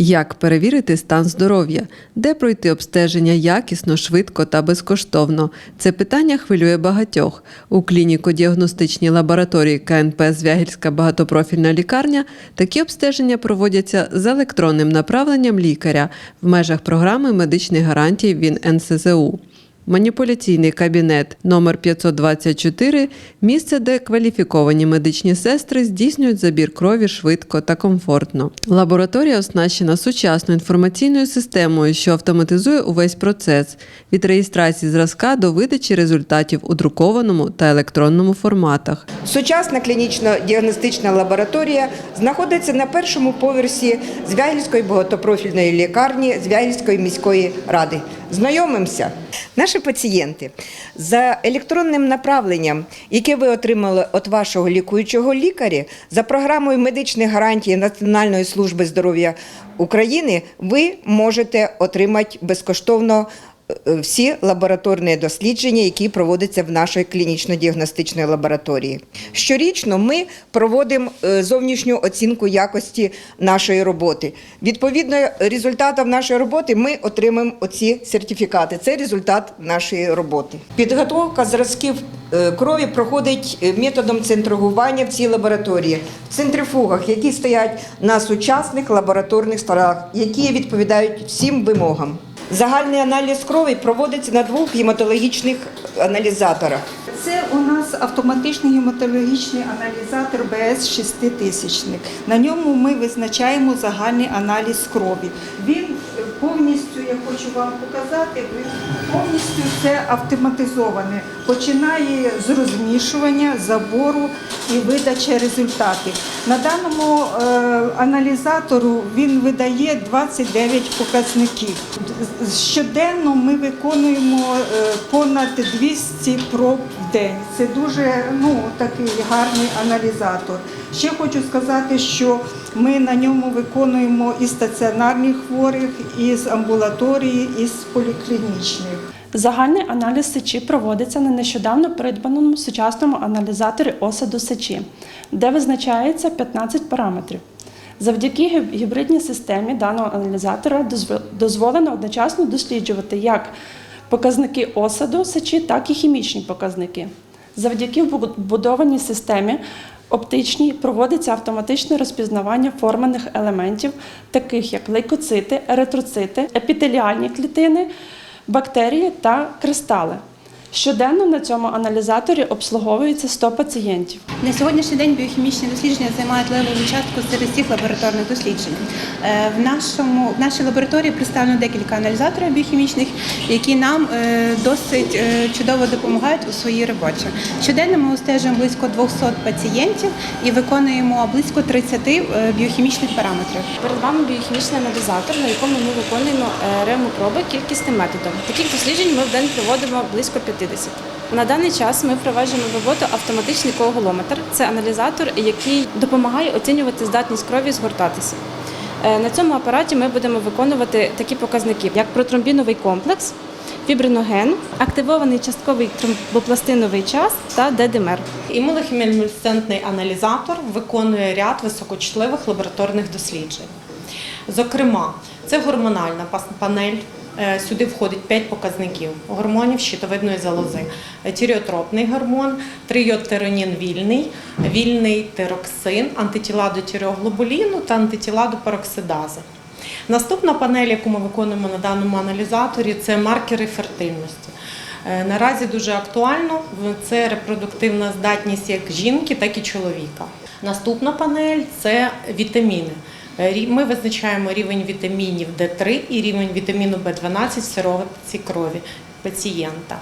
Як перевірити стан здоров'я, де пройти обстеження якісно, швидко та безкоштовно? Це питання хвилює багатьох. У клініко-діагностичній лабораторії КНП Звягільська багатопрофільна лікарня такі обстеження проводяться з електронним направленням лікаря в межах програми медичних гарантій він НСЗУ. Маніпуляційний кабінет номер 524 – місце, де кваліфіковані медичні сестри здійснюють забір крові швидко та комфортно. Лабораторія оснащена сучасною інформаційною системою, що автоматизує увесь процес від реєстрації зразка до видачі результатів у друкованому та електронному форматах. Сучасна клінічно-діагностична лабораторія знаходиться на першому поверсі Звягільської багатопрофільної лікарні Звягільської міської ради. Знайомимося. Наші пацієнти за електронним направленням, яке ви отримали від вашого лікуючого лікаря, за програмою медичних гарантій Національної служби здоров'я України, ви можете отримати безкоштовно всі лабораторні дослідження, які проводяться в нашій клінічно-діагностичній лабораторії. Щорічно ми проводимо е, зовнішню оцінку якості нашої роботи. Відповідно результатам нашої роботи ми отримаємо оці сертифікати. Це результат нашої роботи. Підготовка зразків е, крові проходить е, методом центригування в цій лабораторії в центрифугах, які стоять на сучасних лабораторних столах, які відповідають всім вимогам. Загальний аналіз крові проводиться на двох гематологічних аналізаторах. Це у нас автоматичний гематологічний аналізатор БС 6000. На ньому ми визначаємо загальний аналіз крові. Він повністю, я хочу вам показати, повністю це автоматизоване. Починає з розмішування, забору і видачі результатів. На даному е, аналізатору він видає 29 показників. Щоденно ми виконуємо е, понад 200 проб в день. Це дуже ну, такий гарний аналізатор. Ще хочу сказати, що ми на ньому виконуємо і стаціонарних хворих, і з амбулаторії, і з поліклінічних. Загальний аналіз сечі проводиться на нещодавно придбаному сучасному аналізаторі осаду сечі, де визначається 15 параметрів. Завдяки гібридній системі даного аналізатора дозволено одночасно досліджувати як показники осаду сечі, так і хімічні показники. Завдяки вбудованій системі оптичній проводиться автоматичне розпізнавання форманих елементів, таких як лейкоцити, еритроцити, епітеліальні клітини, бактерії та кристали. Щоденно на цьому аналізаторі обслуговується 100 пацієнтів. На сьогоднішній день біохімічні дослідження займають левову частку серед всіх лабораторних досліджень. Е, В, нашому, в нашій лабораторії представлено декілька аналізаторів біохімічних, які нам е, досить е, чудово допомагають у своїй роботі. Щоденно ми обстежуємо близько 200 пацієнтів і виконуємо близько 30 е, біохімічних параметрів. Перед вами біохімічний аналізатор, на якому ми виконуємо е, ремопроби кількісним методом. Таких досліджень ми в день проводимо близько 50. На даний час ми впроваджуємо в роботу автоматичний коагулометр. Це аналізатор, який допомагає оцінювати здатність крові згортатися. Е, На цьому апараті ми будемо виконувати такі показники, як протромбіновий комплекс, фібриноген, активований частковий тромбопластиновий час та ДДМР. Імунохімілюмінесцентний аналізатор виконує ряд високочутливих лабораторних досліджень. Зокрема, це гормональна панель. Е, Сюди входить 5 показників гормонів щитовидної залози. Е, Тіріотропний гормон, трийодтиронін вільний, вільний тироксин, антитіла до тіреоглобуліну та антитіла до пероксидази. Наступна панель, яку ми виконуємо на даному аналізаторі, це маркери фертильності. Е, Наразі дуже актуально це репродуктивна здатність як жінки, так і чоловіка. Наступна панель це вітаміни. Ми визначаємо рівень вітамінів D3 і рівень вітаміну В12 в сироватці крові пацієнта.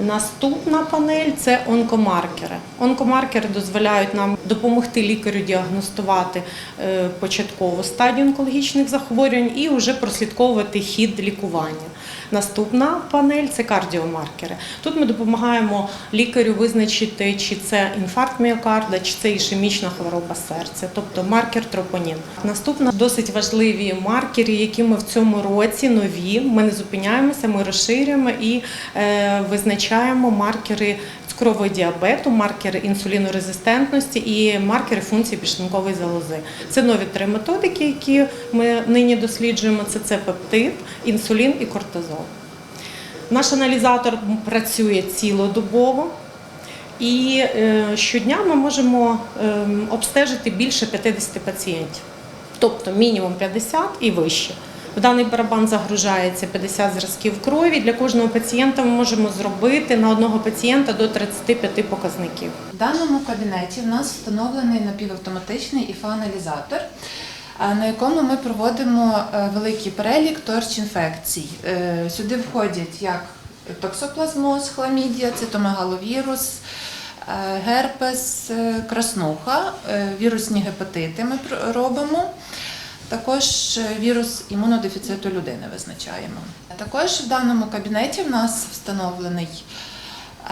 Наступна панель це онкомаркери. Онкомаркери дозволяють нам допомогти лікарю діагностувати е, початкову стадію онкологічних захворювань і вже прослідковувати хід лікування. Наступна панель це кардіомаркери. Тут ми допомагаємо лікарю визначити, чи це інфаркт міокарда, чи це ішемічна хвороба серця, тобто маркер тропонін. Наступна досить важливі маркери, які ми в цьому році нові. Ми не зупиняємося, ми розширюємо і е, визначаємо маркери цукрового діабету, маркери інсулінорезистентності і маркери функції підшлункової залози. Це нові три методики, які ми нині досліджуємо. Це, це пептид, інсулін і кортизол. Наш аналізатор працює цілодобово. І е, щодня ми можемо ем, обстежити більше 50 пацієнтів, тобто мінімум 50 і вище. В даний барабан загружається 50 зразків крові. Для кожного пацієнта ми можемо зробити на одного пацієнта до 35 показників. В даному кабінеті в нас встановлений напівавтоматичний ІФА-аналізатор, на якому ми проводимо е, великий перелік торч-інфекцій. Е, Сюди входять як токсоплазмоз, хламідія, цитомегаловірус, е, герпес, е, краснуха, е, вірусні гепатити ми робимо. Також е, вірус імунодефіциту людини визначаємо. Також в даному кабінеті в нас встановлений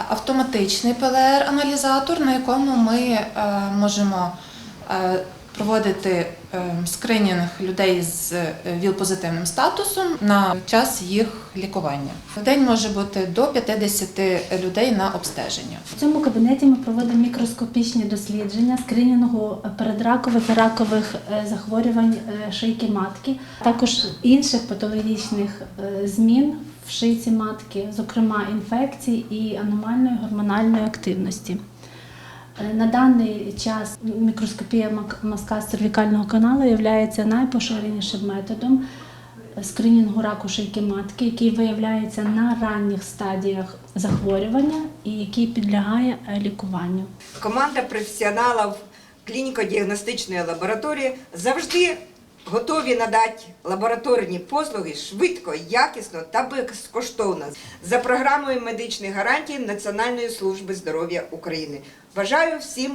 автоматичний ПЛР-аналізатор, на якому ми е, можемо е, проводити е, скринінг людей з е, ВІЛ-позитивним статусом на час їх лікування. В день може бути до 50 людей на обстеження. В цьому кабінеті ми проводимо мікроскопічні дослідження скринінгу передракових і ракових е, захворювань е, шийки матки, також інших патологічних змін в шийці матки, зокрема інфекцій і аномальної гормональної активності. Е, На даний час мікроскопія мазка цервікального каналу є найпоширенішим методом скринінгу раку шийки матки, який виявляється на ранніх стадіях захворювання і який підлягає е, лікуванню. Команда професіоналів клініко-діагностичної лабораторії завжди готові надати лабораторні послуги швидко, якісно та безкоштовно за програмою медичних гарантій Національної служби здоров'я України. Бажаю всім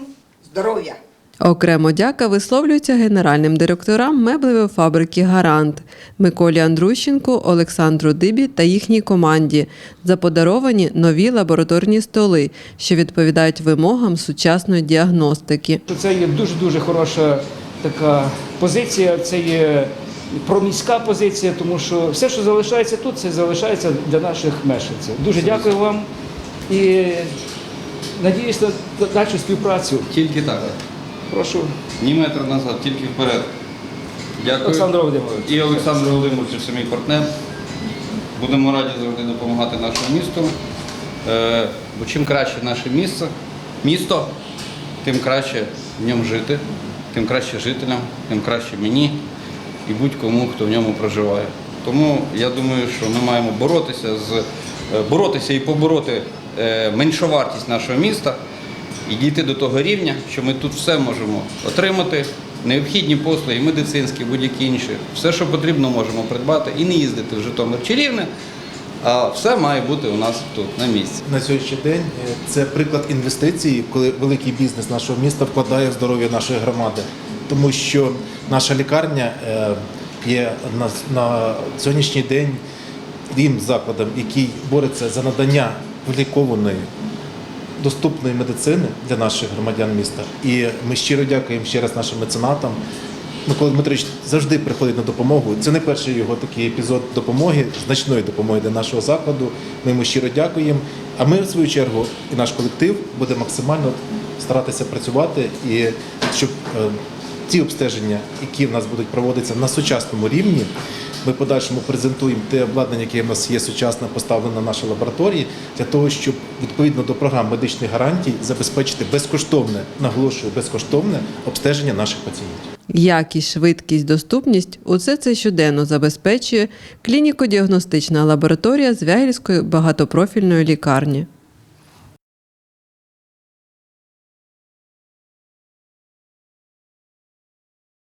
здоров'я! Окремо дяка висловлюється генеральним директорам меблевої фабрики Гарант Миколі Андрущенку, Олександру Дибі та їхній команді за подаровані нові лабораторні столи, що відповідають вимогам сучасної діагностики. це є дуже дуже хороша така позиція. Це є проміська позиція, тому що все, що залишається тут, це залишається для наших мешканців. Дуже дякую вам і надіюсь на дальшу співпрацю. Тільки так. Прошу, Ні метр назад, тільки вперед. Дякую. Олександр Володимирович. І Олександр Володимирович, це мій партнер. Будемо раді завжди допомагати нашому місту. Е, Бо чим краще наше місце, місто, тим краще в ньому жити, тим краще жителям, тим краще мені і будь-кому, хто в ньому проживає. Тому я думаю, що ми маємо боротися з е, боротися і побороти е, меншовартість нашого міста і дійти до того рівня, що ми тут все можемо отримати, необхідні послуги, медицинські, будь-які інші. Все, що потрібно, можемо придбати і не їздити в Житомир чи Рівне, а все має бути у нас тут на місці. На сьогоднішній день е, це приклад інвестицій, коли великий бізнес нашого міста вкладає в здоров'я нашої громади, тому що наша лікарня е, є на, сьогоднішній день тим закладом, який бореться за надання кваліфікованої доступної медицини для наших громадян міста. І ми щиро дякуємо ще раз нашим меценатам. Микола Дмитрович завжди приходить на допомогу. Це не перший його такий епізод допомоги, значної допомоги для нашого закладу. Ми йому щиро дякуємо. А ми, в свою чергу, і наш колектив буде максимально старатися працювати і щоб е, ті обстеження, які в нас будуть проводитися на сучасному рівні, ми подальшому презентуємо те обладнання, яке в нас є сучасно поставлено на нашій лабораторії, для того, щоб відповідно до програм медичних гарантій забезпечити безкоштовне, наголошую, безкоштовне обстеження наших пацієнтів. Якість, швидкість, доступність усе це щоденно забезпечує клініко-діагностична лабораторія Звягільської багатопрофільної лікарні.